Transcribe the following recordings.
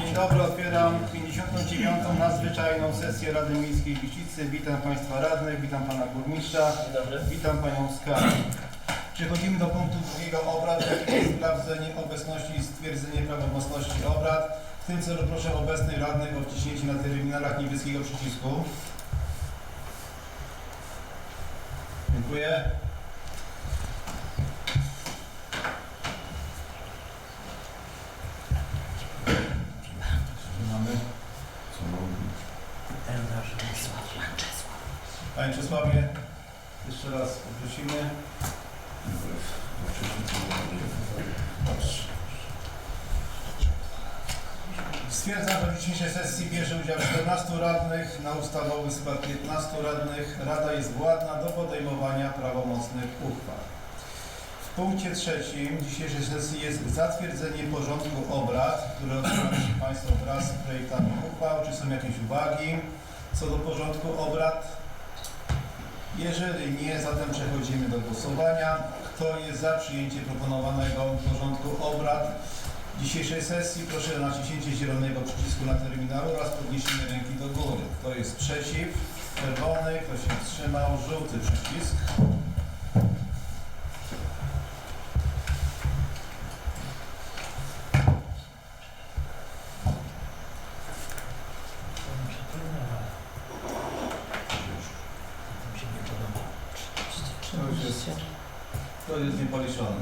Dzień dobry, otwieram 59. nadzwyczajną sesję Rady Miejskiej Liścicy. Witam Państwa radnych, witam Pana Burmistrza, witam Panią Skarbę. Przechodzimy do punktu drugiego obrad, jakim jest sprawdzenie obecności i stwierdzenie prawomocności obrad. W tym celu proszę obecnych radnych o wciśnięcie na terminalach niebieskiego przycisku. Dziękuję. Mamy. Panie Czesławie, jeszcze raz poprosimy. Stwierdzam, że w dzisiejszej sesji bierze udział 14 radnych, na ustawowy skład 15 radnych. Rada jest władna do podejmowania prawomocnych uchwał. W punkcie trzecim dzisiejszej sesji jest zatwierdzenie porządku obrad, które otrzymacie Państwo wraz z projektami uchwał. Czy są jakieś uwagi co do porządku obrad? Jeżeli nie, zatem przechodzimy do głosowania. Kto jest za przyjęciem proponowanego porządku obrad dzisiejszej sesji? Proszę o naciśnięcie zielonego przycisku na terminalu oraz podniesienie ręki do góry. Kto jest przeciw? Czerwony. Kto się wstrzymał? Żółty przycisk. To już jest, to jest niepoliczone.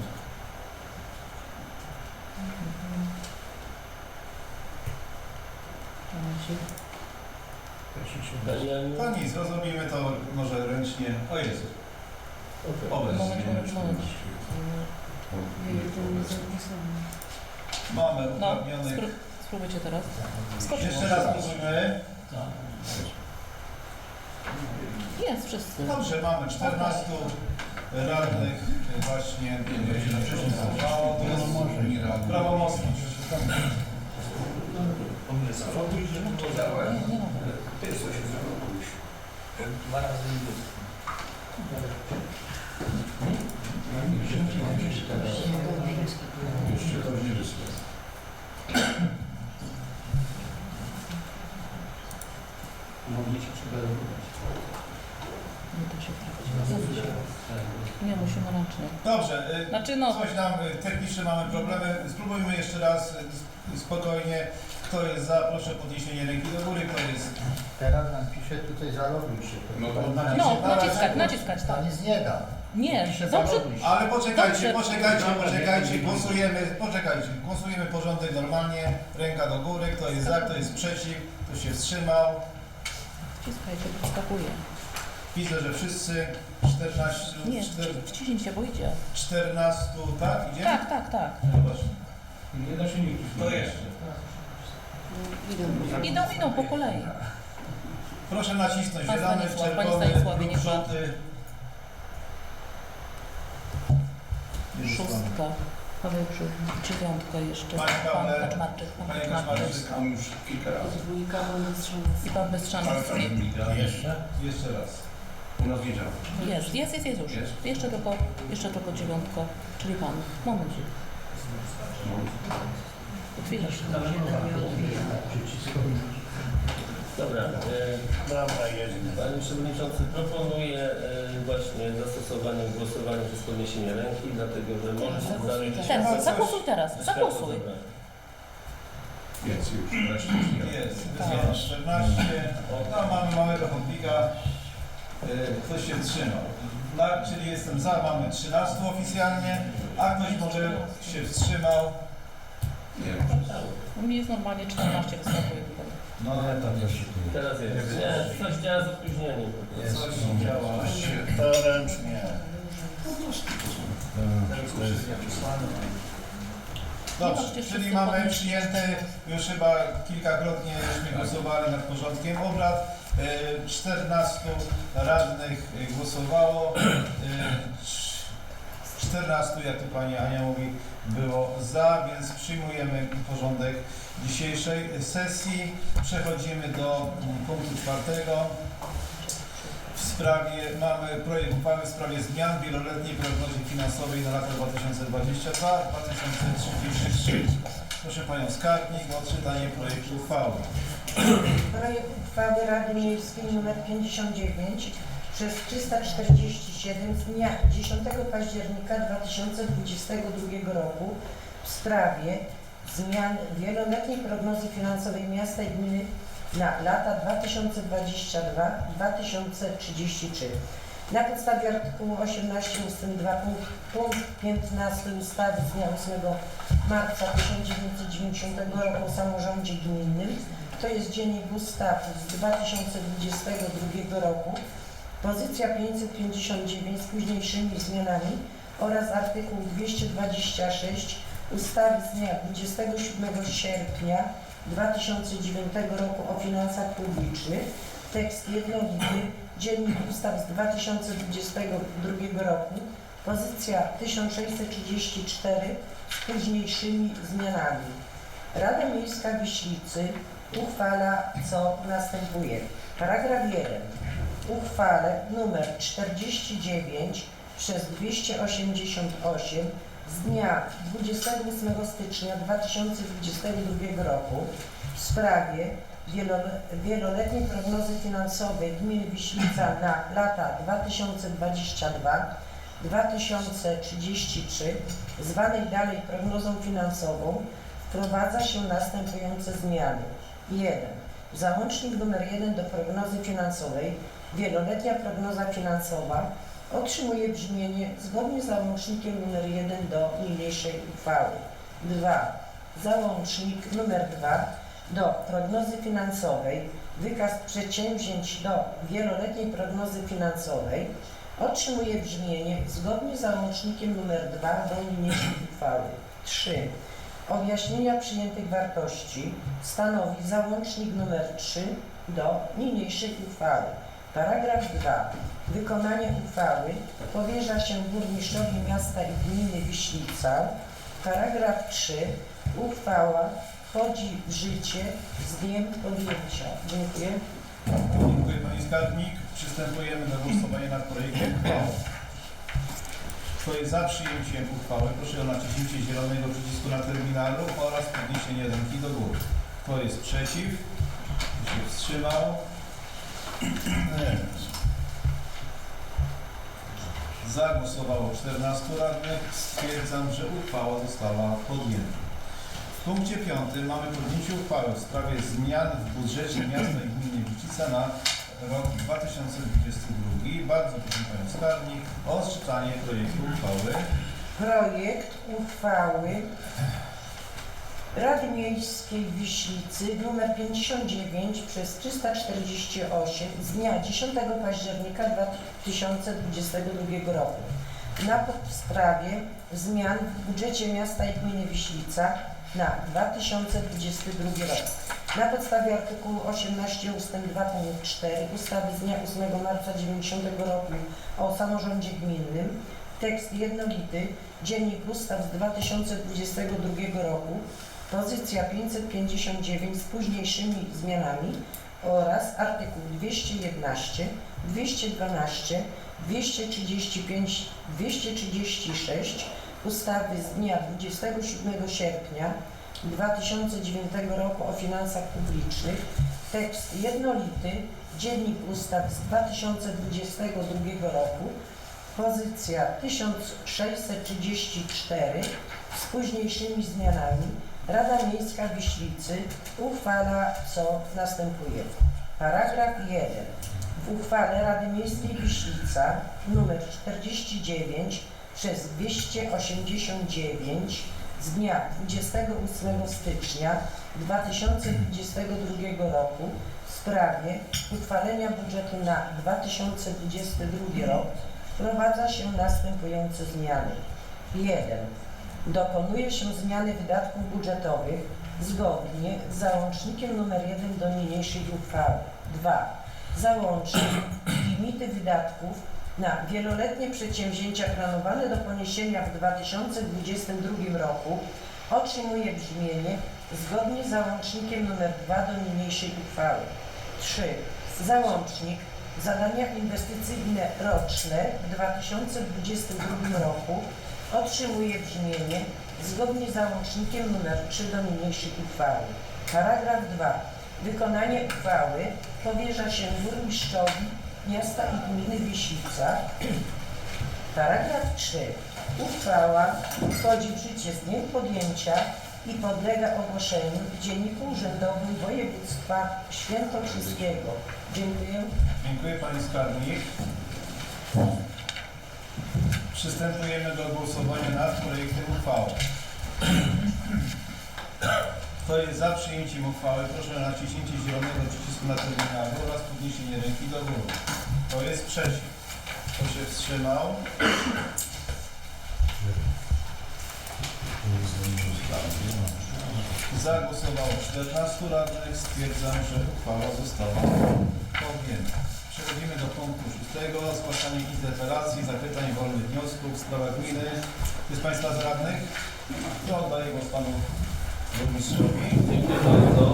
To nic, zrobimy to może ręcznie. O Jezu. Obecnie. Mamy No, uprawnionych. spró- spróbujcie teraz. Skoczmy. Jeszcze raz próbujmy. Jest, wszyscy. Dobrze, mamy 14 radnych właśnie które się przegłosowało. To jest prawomocność. Nie, nie ma. Dwa razy Jeszcze to nie wyszło. Mogliście przygotować. Nie da się trafić. Nie, musimy ręcznie. Dobrze, y, Znaczy no, coś nam y, technicznie mamy problemy. Spróbujmy jeszcze raz y, spokojnie. Kto jest za, proszę o podniesienie ręki do góry. Kto jest Teraz nam pisze tutaj zaloguj się. No na- no, na razie- naciskać, naciskać, tak. To nic nie da. Nie, Pisze dobrze. Ale poczekajcie, Dobrze. poczekajcie, poczekajcie, głosujemy, poczekajcie, głosujemy porządek normalnie, ręka do góry, kto jest za, kto jest przeciw, kto się wstrzymał. Wciskajcie, wyskakuje. Widzę, że wszyscy 14, Nie, 4, wciśnijcie, bo idzie. 14, tak, idzie? Tak, tak, tak. Zobacz. Nie da się nikt. To jeszcze. Idą, idą po kolei. Proszę nacisnąć Pan zielony, Stanisław, Panie czerwony Stanisławie, lub niech pan- żółty. Pan. Szóstka. Paweł Krzyw, dziewiątka jeszcze. Panie Pan Pawle, Kaczmarczyk, pan Panie Kaczmarczyk. Kaczmarczyk, On już kilka razy. Dwójka, pan Bystrzański. I pan Bystrzanowski. Jeszcze? jeszcze raz. Działa. Jest, jest, jest, jest już. Jest? Jeszcze tylko, jeszcze tylko dziewiątka, czyli pan. Momencik. Chwileczkę. Dobra, e, Dobra, jest. Panie Przewodniczący, proponuję e, właśnie zastosowanie głosowania przez podniesienie ręki, dlatego że może się zdarzyć... Teraz, zagłosuj teraz, zagłosuj. Dobra. Jest już. Wreszcie już nie. Jest, wyzwanie 14. No, mamy małego chodnika. Y, Ktoś się wstrzymał. Na, czyli jestem za, mamy 13 oficjalnie, a ktoś może się wstrzymał. Nie, No mi jest normalnie 14 wyskakuje tutaj. No Ale tam jeszcze Teraz jest. Nie, coś działa z opóźnieniem. coś działa. To ręcznie. Dobrze, czyli mamy przyjęte już chyba kilkakrotnie żeśmy głosowali nad porządkiem obrad. Y, 14 radnych y, głosowało. y, cz- 14, jak tu pani Ania mówi, było za, więc przyjmujemy porządek dzisiejszej sesji. Przechodzimy do punktu czwartego. Sprawie, mamy projekt uchwały w sprawie zmian wieloletniej prognozy finansowej na lata 2022-2033. Proszę proszę Panią Skarbnik o odczytanie projektu uchwały. Projekt uchwały Rady Miejskiej nr 59 przez 347 z dnia 10 października 2022 roku w sprawie zmian wieloletniej prognozy finansowej miasta i gminy na lata 2022-2033. Na podstawie artykułu 18 ust. 2 punkt, punkt 15 ustawy z dnia 8 marca 1990 roku o samorządzie gminnym to jest Dziennik Ustaw z 2022 roku, pozycja 559 z późniejszymi zmianami oraz artykuł 226 ustawy z dnia 27 sierpnia 2009 roku o finansach publicznych, tekst jednolity, Dziennik Ustaw z 2022 roku, pozycja 1634 z późniejszymi zmianami. Rada Miejska Wiślicy uchwala co następuje. Paragraf 1. Uchwale numer 49 przez 288 z dnia 28 stycznia 2022 roku w sprawie wielole- wieloletniej prognozy finansowej gminy Wiślica na lata 2022-2033, zwanej dalej prognozą finansową, wprowadza się następujące zmiany. 1. Załącznik nr 1 do prognozy finansowej, wieloletnia prognoza finansowa, otrzymuje brzmienie zgodnie z załącznikiem nr 1 do niniejszej uchwały. 2. Załącznik nr 2 do prognozy finansowej, wykaz przedsięwzięć do wieloletniej prognozy finansowej, otrzymuje brzmienie zgodnie z załącznikiem nr 2 do niniejszej uchwały. 3. Objaśnienia przyjętych wartości stanowi załącznik nr 3 do niniejszej uchwały. Paragraf 2. Wykonanie uchwały powierza się burmistrzowi miasta i gminy Wiślica. Paragraf 3. Uchwała wchodzi w życie z dniem podjęcia. Dziękuję. Dziękuję Pani Skarbnik. Przystępujemy do głosowania nad projektem uchwały. Kto jest za przyjęciem uchwały, proszę o naciśnięcie zielonego przycisku na terminalu oraz podniesienie ręki do góry. Kto jest przeciw? Kto się wstrzymał? Za głosowało 14 radnych. Stwierdzam, że uchwała została podjęta. W punkcie 5 mamy podjęcie uchwały w sprawie zmian w budżecie miasta i gminy Wicica na rok 2022. Bardzo proszę Panią Skarbnik o odczytanie projektu uchwały. Projekt uchwały Rady Miejskiej w Wiślicy nr 59 przez 348 z dnia 10 października 2022 roku na podstawie zmian w budżecie miasta i gminy Wiślica na 2022 rok. Na podstawie artykułu 18 ust. 2 punkt 4 ustawy z dnia 8 marca 90 roku o samorządzie gminnym Tekst jednolity, Dziennik Ustaw z 2022 roku, pozycja 559 z późniejszymi zmianami oraz artykuł 211, 212, 235, 236 ustawy z dnia 27 sierpnia 2009 roku o finansach publicznych, tekst jednolity, Dziennik Ustaw z 2022 roku, Pozycja 1634 z późniejszymi zmianami Rada Miejska Wiślicy uchwala co następuje. Paragraf 1. W uchwale Rady Miejskiej Wiślica nr 49 przez 289 z dnia 28 stycznia 2022 roku w sprawie uchwalenia budżetu na 2022 rok wprowadza się następujące zmiany. 1. Dokonuje się zmiany wydatków budżetowych zgodnie z załącznikiem nr 1 do niniejszej uchwały. 2. Załącznik limity wydatków na wieloletnie przedsięwzięcia planowane do poniesienia w 2022 roku otrzymuje brzmienie zgodnie z załącznikiem nr 2 do niniejszej uchwały. 3. Załącznik Zadania inwestycyjne roczne w 2022 roku otrzymuje brzmienie zgodnie z załącznikiem nr 3 do niniejszej uchwały. Paragraf 2. Wykonanie uchwały powierza się burmistrzowi miasta i gminy Wisica. Paragraf 3. Uchwała wchodzi w życie z dniem podjęcia i podlega ogłoszeniu w Dzienniku Urzędowym Województwa Świętokrzyskiego. Dziękuję. Dziękuję Pani Skarbnik. Przystępujemy do głosowania nad projektem uchwały. Kto jest za przyjęciem uchwały, proszę o naciśnięcie zielonego przycisku na terminalu oraz podniesienie ręki do góry. Kto jest przeciw? Kto się wstrzymał? Za głosowało 14 radnych. Stwierdzam, że uchwała została podjęta. Przechodzimy do punktu szóstego. Zgłaszanie interpelacji, zapytań, wolnych wniosków w sprawach gminy. Kto z Państwa z radnych? To oddaję głos Panu Burmistrzowi. Dziękuję bardzo.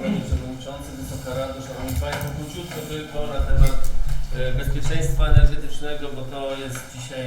Panie Przewodniczący, Wysoka Rado, Szanowni Państwo, króciutko tylko na temat e, bezpieczeństwa energetycznego, bo to jest dzisiaj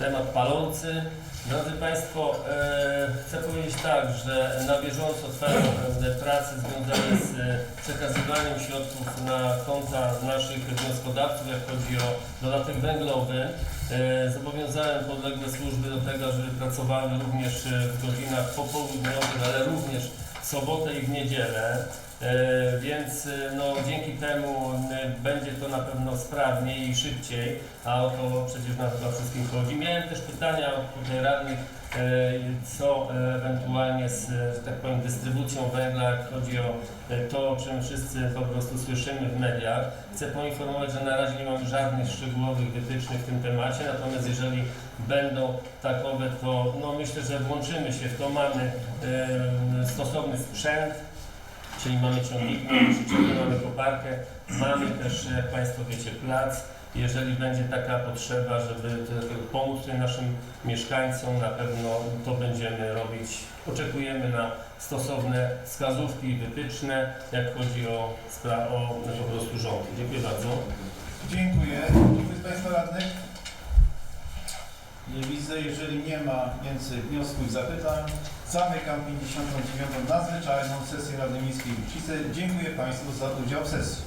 temat palący. Drodzy Państwo, e, chcę powiedzieć tak, że na bieżąco trwają pewne prace związane z e, przekazywaniem środków na konta naszych wnioskodawców, jak chodzi o dodatek węglowy. E, Zobowiązałem podległe służby do tego, żeby pracowały również w godzinach popołudniowych, ale również w sobotę i w niedzielę. E, Więc e, no, dzięki temu e, będzie to na pewno sprawniej i szybciej, a o to przecież nam chyba wszystkim chodzi. Miałem też pytania od tutaj radnych, co ewentualnie z, tak powiem, dystrybucją węgla, chodzi o to, o czym wszyscy po prostu słyszymy w mediach. Chcę poinformować, że na razie nie mamy żadnych szczegółowych wytycznych w tym temacie, natomiast jeżeli będą takowe, to no, myślę, że włączymy się w to. Mamy stosowny sprzęt, czyli mamy ciągniki, mamy przyczepy, mamy koparkę, mamy też, jak Państwo wiecie, plac. Jeżeli będzie taka potrzeba, żeby pomóc tutaj naszym mieszkańcom, na pewno to będziemy robić. Oczekujemy na stosowne wskazówki i wytyczne, jak chodzi o, o po prostu rząd. Dziękuję bardzo. Dziękuję. Dziękuję Państwa radnych. Nie widzę, jeżeli nie ma więcej wniosków i zapytań, zamykam 59. nadzwyczajną sesję Rady Miejskiej w. Dziękuję Państwu za udział w sesji.